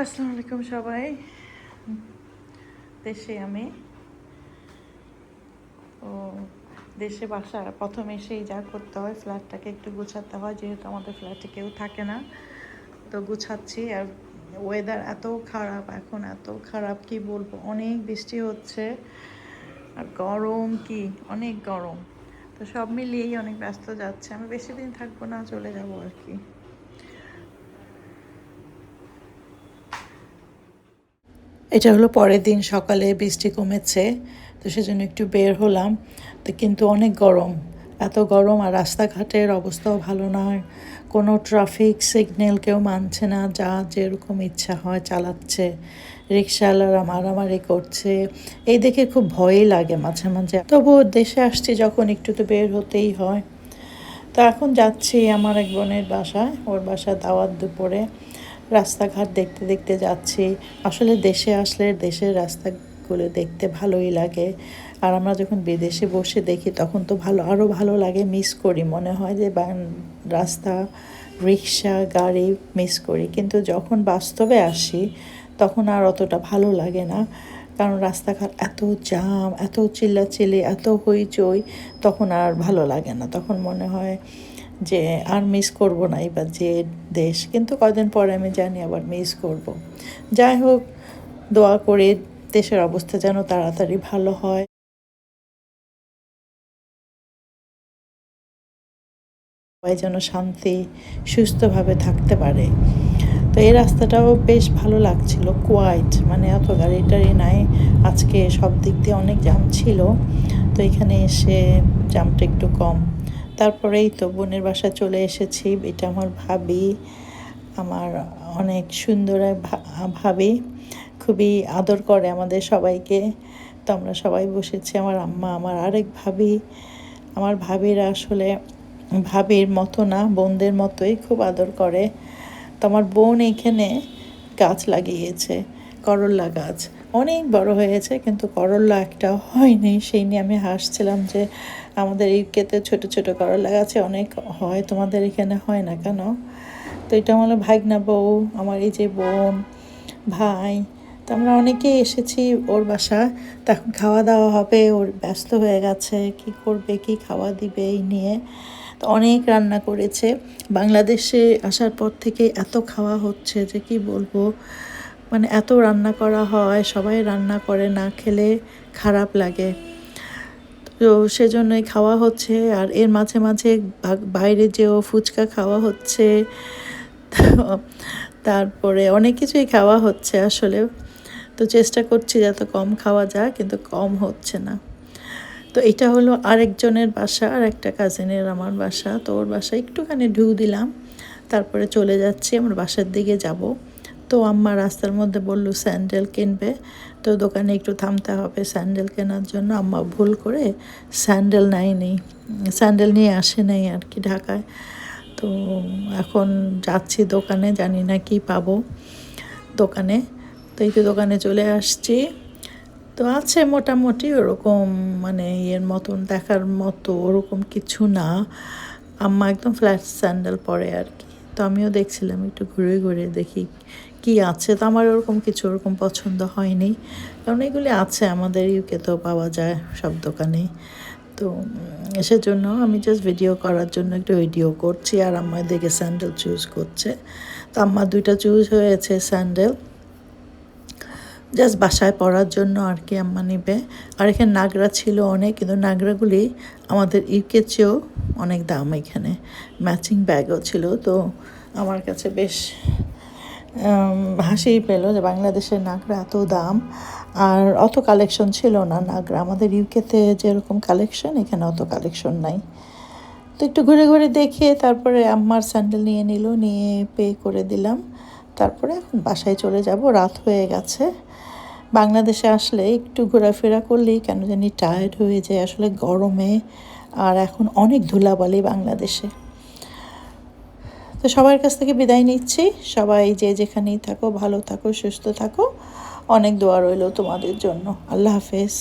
আসসালামু আলাইকুম সবাই। দেশে আমি। ও, দেশে বাসা প্রথম এসেই যা করতে হয়, ফ্ল্যাটটাকে একটু গুছাতে হয়, যেহেতু আমাদের ফ্ল্যাটে কেউ থাকে না। তো গুছাচ্ছি, আর ওয়েদার এত খারাপ, এখন এত খারাপ, কি বলব? অনেক বৃষ্টি হচ্ছে, আর গরম কি? অনেক গরম। তো সব মিলিয়েই অনেক ব্যস্ত যাচ্ছে। আমি বেশি দিন থাকব না, চলে যাব আর কি। এটা হলো পরের দিন সকালে বৃষ্টি কমেছে, তো সেজন্য একটু বের হলাম। তো কিন্তু অনেক গরম, এত গরম আর রাস্তাঘাটের অবস্থাও ভালো নয়। কোনো ট্রাফিক সিগন্যাল কেউ মানছে না, যা যেরকম ইচ্ছা হয় চালাচ্ছে। রিক্সাওয়ালারা মারামারি করছে, এই দেখে খুব ভয়ই লাগে মাঝে মাঝে। তবুও দেশে আসছি যখন একটু তো বের হতেই হয়। তো এখন যাচ্ছি আমার এক বোনের বাসায়, ওর বাসায় দাওয়াত দুপুরে। রাস্তাঘাট দেখতে দেখতে যাচ্ছি। আসলে দেশে আসলে দেশের রাস্তাগুলো দেখতে ভালোই লাগে। আর আমরা যখন বিদেশে বসে দেখি, তখন তো ভালো আরও ভালো লাগে মিস করি। মনে হয় যে রাস্তা, রিক্সা, গাড়ি মিস করি। কিন্তু যখন বাস্তবে আসি, তখন আর অতটা ভালো লাগে না। কারণ রাস্তাঘাট এত জাম এত চিল্লাচিল্লি, এত হইচই, তখন আর ভালো লাগে না। তখন মনে হয় যে আর মিস করব না এবার যে দেশ। কিন্তু কদিন পরে আমি জানি আবার মিস করব। যাই হোক, দোয়া করে দেশের অবস্থা যেন তাড়াতাড়ি ভালো হয়। সবাই যেন শান্তি, সুস্থভাবে থাকতে পারে। তো এই রাস্তাটাও বেশ ভালো লাগছিল কোয়াইট মানে এত গাড়ি টাড়ি নাই, আজকে সব দিক দিয়ে অনেক জাম ছিল। তো এখানে এসে জামটা একটু কম। তারপরেই তো বোনের বাসায় চলে এসেছি। এটা আমার ভাবি, আমার অনেক সুন্দর ভাবি, খুবই আদর করে আমাদের সবাইকে। তো আমরা সবাই বসেছি, আমার আম্মা, আমার আরেক ভাবি। আমার ভাবিরা আসলে ভাবির মতো না, বোনদের মতোই খুব আদর করে। তো আমার বোন এখানে গাছ লাগিয়েছে। করল্লা গাছ। অনেক বড় হয়েছে, কিন্তু করল্লা একটা হয়নি। সেই নিয়ে আমি হাসছিলাম যে, আমাদের ইউকেতে ছোট ছোট করল্লা গাছে অনেক হয়, তোমাদের এখানে হয় না কেন? তো এটা আমার ভাগনা বউ, আমার এই যে বোন, ভাই, তো আমরা অনেকেই এসেছি ওর বাসা। তখন খাওয়া দাওয়া হবে, ওর ব্যস্ত হয়ে গেছে, কি করবে, কি খাওয়া দিবে এই নিয়ে। তো অনেক রান্না করেছে। বাংলাদেশে আসার পর থেকে এত খাওয়া হচ্ছে যে কি বলব? মানে এত রান্না করা হয়, সবাই রান্না করে না, খেলে খারাপ লাগে। তো সেজন্যই খাওয়া হচ্ছে আর এর মাঝে মাঝে বাইরে যেও ফুচকা খাওয়া হচ্ছে। তারপরে অনেক কিছুই খাওয়া হচ্ছে আসলে। তো চেষ্টা করছি যাতে কম খাওয়া যায়, কিন্তু কম হচ্ছে না। তো এটা হলো আরেকজনের বাসা, আর একটা কাজিনের আমার বাসা। তো ওর বাসায় একটুখানি ঢু দিলাম। তারপরে চলে যাচ্ছি, আমার বাসার দিকে যাব। তো আম্মা রাস্তার মধ্যে বলল, স্যান্ডেল কিনবে? তো দোকানে একটু থামতে হবে স্যান্ডেল কেনার জন্য। আম্মা ভুল করে স্যান্ডেল নেয়নি, স্যান্ডেল নিয়ে আসে নাই আর কি ঢাকায়। তো এখন যাচ্ছি দোকানে, জানি না কি পাবো দোকানে। তো তো দোকানে চলে আসছি। তো আছে মোটামুটি ওরকম মানে ইয়ের মতন, দেখার মতো ওরকম কিছু না। আম্মা একদম ফ্ল্যাট স্যান্ডেল পরে আর কি। তো আমিও দেখছিলাম, একটু ঘুরে ঘুরে দেখি কি আছে? তো আমার ওরকম কিছু ওরকম পছন্দ হয়নি। কারণ এগুলি আছে আমাদের ইউকে তো পাওয়া যায় সব দোকানেই তো সেজন্য আমি জাস্ট ভিডিও করার জন্য একটু ভিডিও করছি আর আম্মা দেখে স্যান্ডেল চুজ করছে। তো আম্মা দুইটা চুজ হয়েছে স্যান্ডেল জাস্ট বাসায় পরার জন্য আর কি আম্মা নিবে। আর এখানে নাগরা ছিল অনেক, কিন্তু নাগরাগুলি আমাদের ইউকে চেয়েও অনেক দাম এখানে। ম্যাচিং ব্যাগও ছিল, তো আমার কাছে বেশ হাসিই পেল যে বাংলাদেশের নাগরা এত দাম, আর অত কালেকশন ছিল না নাগরা। আমাদের ইউকেতে যেরকম কালেকশন এখানে অত কালেকশন নাই। তো একটু ঘুরে ঘুরে দেখে তারপরে আম্মার স্যান্ডেল নিয়ে নিল, নিয়ে পে করে দিলাম। তারপরে এখন বাসায় চলে যাব, রাত হয়ে গেছে। বাংলাদেশে আসলে একটু ঘোরাফেরা করলেই কেন জানি টায়ার্ড হয়ে যায়, আসলে গরমে। আর এখন অনেক ধুলাবালি বাংলাদেশে। তো সবার কাছ থেকে বিদায় নিচ্ছি। সবাই যে যেখানেই থাকো, ভালো থাকো, সুস্থ থাকো। অনেক দোয়া রইল তোমাদের জন্য। আল্লাহ হাফেজ।